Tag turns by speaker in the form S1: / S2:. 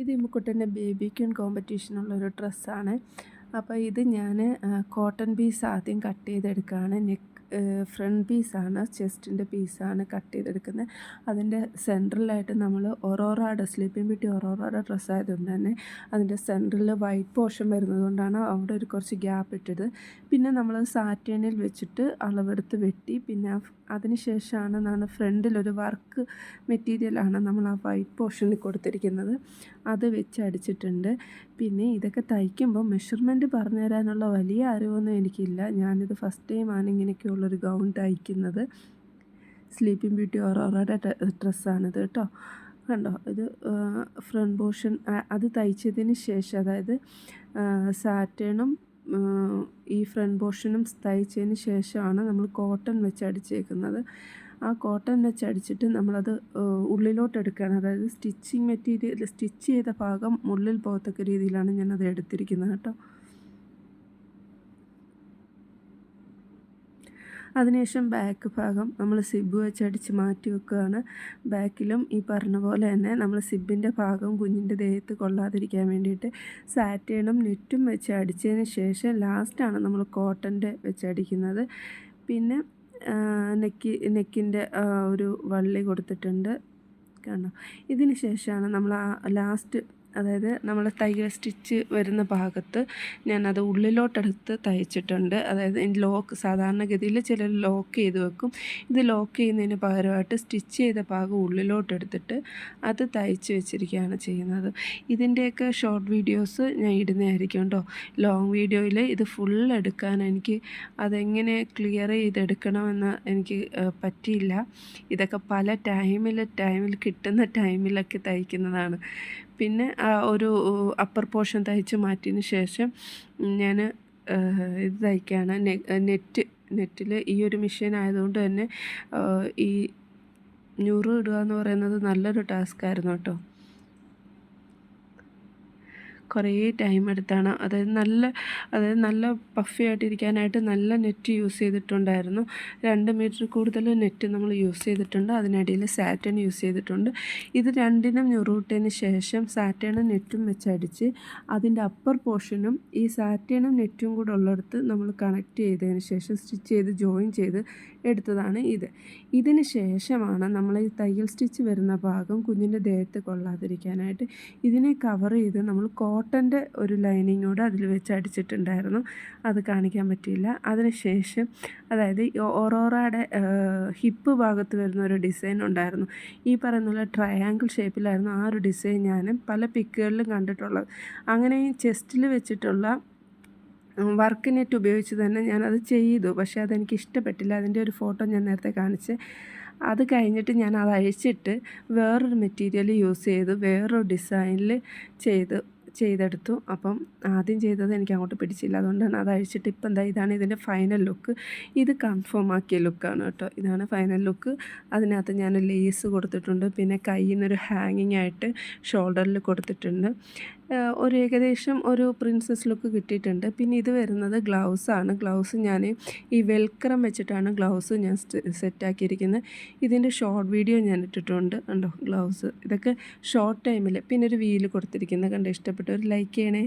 S1: ഇത് ഇമ്മുക്കുട്ടന്റെ baby queen കോമ്പറ്റീഷനുള്ളൊരു ഡ്രസ്സാണ്. അപ്പോൾ ഇത് ഞാൻ കോട്ടൺ പീസ് ആദ്യം കട്ട് ചെയ്തെടുക്കുകയാണ് നെക്ക് ഫ്രണ്ട് പീസാണ് ചെസ്റ്റിന്റെ പീസാണ് കട്ട് ചെയ്തെടുക്കുന്നത്. അതിന്റെ സെൻട്രലായിട്ട് നമ്മൾ ഒറോറയുടെ സ്ലീപ്പിംഗ് ബ്യൂട്ടി ഒറോറയുടെ ഡ്രസ്സ് ആയതുകൊണ്ട് തന്നെ അതിന്റെ സെൻട്രലിൽ വൈറ്റ് പോർഷൻ വരുന്നത് കൊണ്ടാണ് അവിടെ ഒരു കുറച്ച് ഗ്യാപ്പ് ഇട്ടത്. പിന്നെ നമ്മൾ സാറ്റേണിൽ വെച്ചിട്ട് അളവെടുത്ത് വെട്ടി. പിന്നെ അതിന് ശേഷമാണ് ഫ്രണ്ടിൽ ഫ്രണ്ടിലൊരു വർക്ക് മെറ്റീരിയലാണ് നമ്മൾ ആ വൈറ്റ് പോർഷനിൽ കൊടുത്തിരിക്കുന്നത്. അത് വെച്ച് അടിച്ചിട്ടുണ്ട്. പിന്നെ ഇതൊക്കെ തയ്ക്കുമ്പോൾ മെഷർമെന്റ് പറഞ്ഞു തരാനുള്ള വലിയ അറിവൊന്നും എനിക്കില്ല. ഞാനിത് ഫസ്റ്റ് ടൈമാണ് ഇങ്ങനെയൊക്കെയുള്ളൊരു ഗൗൺ തയ്ക്കുന്നത്. സ്ലീപ്പിംഗ് ബ്യൂട്ടി ഓറോറയുടെ ഡ്രസ്സാണിത് കേട്ടോ. കണ്ടോ? ഇത് ഫ്രണ്ട് പോർഷൻ അത് തയ്ച്ചതിന് ശേഷം അതായത് സാറ്റേണും ഈ ഫ്രണ്ട് പോർഷനും തയ്ച്ചതിന് ശേഷമാണ് നമ്മൾ കോട്ടൺ വെച്ച് അടിച്ചേക്കുന്നത്. ആ കോട്ടൺ വെച്ച് അടിച്ചിട്ട് നമ്മളത് ഉള്ളിലോട്ട് എടുക്കുകയാണ്. അതായത് സ്റ്റിച്ചിങ് മെറ്റീരിയൽ സ്റ്റിച്ച് ചെയ്ത ഭാഗം ഉള്ളിൽ പോകത്തക്ക രീതിയിലാണ് ഞാനത് എടുത്തിരിക്കുന്നത് കേട്ടോ. അതിനുശേഷം ബാക്ക് ഭാഗം നമ്മൾ സിബ് വെച്ച് അടിച്ച് മാറ്റി വെക്കുകയാണ്. ബാക്കിലും ഈ പറഞ്ഞ പോലെ തന്നെ നമ്മൾ സിബിന്റെ ഭാഗം കുഞ്ഞിന്റെ ദേഹത്ത് കൊള്ളാതിരിക്കാൻ വേണ്ടിയിട്ട് സാറ്റേണും നെറ്റും വെച്ച് അടിച്ചതിന് ശേഷം ലാസ്റ്റാണ് നമ്മൾ കോട്ടന്റെ വെച്ച് അടിക്കുന്നത്. പിന്നെ നെക്ക് നെക്കിന്റെ ഒരു വള്ളി കൊടുത്തിട്ടുണ്ട്. കണ്ടോ? ഇതിന് ശേഷമാണ് നമ്മൾ ആ ലാസ്റ്റ് അതായത് നമ്മൾ തയ്യൽ സ്റ്റിച്ച് വരുന്ന ഭാഗത്ത് ഞാനത് ഉള്ളിലോട്ടെടുത്ത് തയ്ച്ചിട്ടുണ്ട്. അതായത് ലോക്ക് സാധാരണഗതിയിൽ ചിലർ ലോക്ക് ചെയ്ത് വെക്കും. ഇത് ലോക്ക് ചെയ്യുന്നതിന് പകരമായിട്ട് സ്റ്റിച്ച് ചെയ്ത ഭാഗം ഉള്ളിലോട്ടെടുത്തിട്ട് അത് തയ്ച്ച് വെച്ചിരിക്കുകയാണ് ചെയ്യുന്നത്. ഇതിന്റെയൊക്കെ ഷോർട്ട് വീഡിയോസ് ഞാൻ ഇടുന്നതായിരിക്കും കേട്ടോ. ലോങ് വീഡിയോയിൽ ഇത് ഫുൾ എടുക്കാൻ എനിക്ക് അതെങ്ങനെ ക്ലിയർ ചെയ്തെടുക്കണമെന്ന് എനിക്ക് പറ്റിയില്ല. ഇതൊക്കെ പല ടൈമിൽ ടൈമിൽ കിട്ടുന്ന ടൈമിലൊക്കെ തയ്ക്കുന്നതാണ്. പിന്നെ ഒരു അപ്പർ പോർഷൻ തയ്ച്ച് മാറ്റിയതിന് ശേഷം ഞാൻ ഇത് തയ്ക്കുകയാണ് നെറ്റ് നെറ്റിൽ ഈ ഒരു മെഷീൻ ആയതുകൊണ്ട് തന്നെ ഈ ഞൂറ് ഇടുക എന്ന് പറയുന്നത് നല്ലൊരു ടാസ്ക് ആയിരുന്നു കേട്ടോ. കുറേ ടൈം എടുത്താണ്. അതായത് നല്ല അതായത് നല്ല പഫി ആയിട്ടിരിക്കാനായിട്ട് നല്ല നെറ്റ് യൂസ് ചെയ്തിട്ടുണ്ടായിരുന്നു. രണ്ട് മീറ്റർ കൂടുതൽ നെറ്റ് നമ്മൾ യൂസ് ചെയ്തിട്ടുണ്ട്. അതിനിടയിൽ സാറ്റേൺ യൂസ് ചെയ്തിട്ടുണ്ട്. ഇത് രണ്ടിനും ഞുറൂട്ടതിന് ശേഷം സാറ്റേണും നെറ്റും വെച്ചടിച്ച് അതിന്റെ അപ്പർ പോർഷനും ഈ സാറ്റേണും നെറ്റും കൂടെ ഉള്ളിടത്ത് നമ്മൾ കണക്ട് ചെയ്തതിന് ശേഷം സ്റ്റിച്ച് ചെയ്ത് ജോയിൻ ചെയ്ത് എടുത്തതാണ് ഇത്. ഇതിന് ശേഷമാണ് നമ്മൾ ഈ തയ്യൽ സ്റ്റിച്ച് വരുന്ന ഭാഗം കുഞ്ഞിന്റെ ദേഹത്ത് കൊള്ളാതിരിക്കാനായിട്ട് ഇതിനെ കവർ ചെയ്ത് നമ്മൾ കോ കോട്ടന്റെ ഒരു ലൈനിങ് കൂടെ അതിൽ വെച്ച് അടിച്ചിട്ടുണ്ടായിരുന്നു. അത് കാണിക്കാൻ പറ്റിയില്ല. അതിനുശേഷം അതായത് ഓറോറയുടെ ഹിപ്പ് ഭാഗത്ത് വരുന്ന ഒരു ഡിസൈൻ ഉണ്ടായിരുന്നു. ഈ പറയുന്ന ട്രയാങ്കിൾ ഷേപ്പിലായിരുന്നു ആ ഒരു ഡിസൈൻ ഞാൻ പല പിക്കുകളിലും കണ്ടിട്ടുള്ളത്. അങ്ങനെ ഈ ചെസ്റ്റിൽ വെച്ചിട്ടുള്ള വർക്ക് നെറ്റ് ഉപയോഗിച്ച് തന്നെ ഞാനത് ചെയ്തു. പക്ഷേ അതെനിക്ക് ഇഷ്ടപ്പെട്ടില്ല. അതിന്റെ ഒരു ഫോട്ടോ ഞാൻ നേരത്തെ കാണിച്ച് അത് കഴിഞ്ഞിട്ട് ഞാൻ അത് അഴിച്ചിട്ട് വേറൊരു മെറ്റീരിയൽ യൂസ് ചെയ്ത് വേറൊരു ഡിസൈനിൽ ചെയ്ത് ചെയ്തെടുത്തു. അപ്പം ആദ്യം ചെയ്തത് എനിക്ക് അങ്ങോട്ട് പിടിച്ചില്ല. അതുകൊണ്ടാണ് അത് അഴിച്ചിട്ട് ഇപ്പം എന്താ ഇതാണ് ഇതിന്റെ ഫൈനൽ ലുക്ക് ഇത് കൺഫേം ആക്കിയ ലുക്കാണ് കേട്ടോ. ഇതാണ് ഫൈനൽ ലുക്ക് അതിനകത്ത് ഞാൻ ലേസ് കൊടുത്തിട്ടുണ്ട്. പിന്നെ കയ്യിൽ നിന്നൊരു ഹാങ്ങിങ് ആയിട്ട് ഷോൾഡറിൽ കൊടുത്തിട്ടുണ്ട്. ഒരു ഏകദേശം ഒരു പ്രിൻസസ് ലുക്ക് കിട്ടിയിട്ടുണ്ട്. പിന്നെ ഇത് വരുന്നത് ഗ്ലൗസ് ആണ്. ഗ്ലൗസ് ഞാൻ ഈ വെൽക്രം വെച്ചിട്ടാണ് ഗ്ലൗസ് ഞാൻ സെറ്റാക്കിയിരിക്കുന്നത് ഇതിന്റെ ഷോർട്ട് വീഡിയോ ഞാൻ ഇട്ടിട്ടുണ്ട് ഉണ്ടോ ഗ്ലൗസ്. ഇതൊക്കെ ഷോർട്ട് ടൈമിൽ പിന്നെ ഒരു വീൽ കൊടുത്തിരിക്കുന്നത് കണ്ട്? ഇഷ്ടപ്പെട്ട ഒരു ലൈക്ക് ചെയ്യണേ.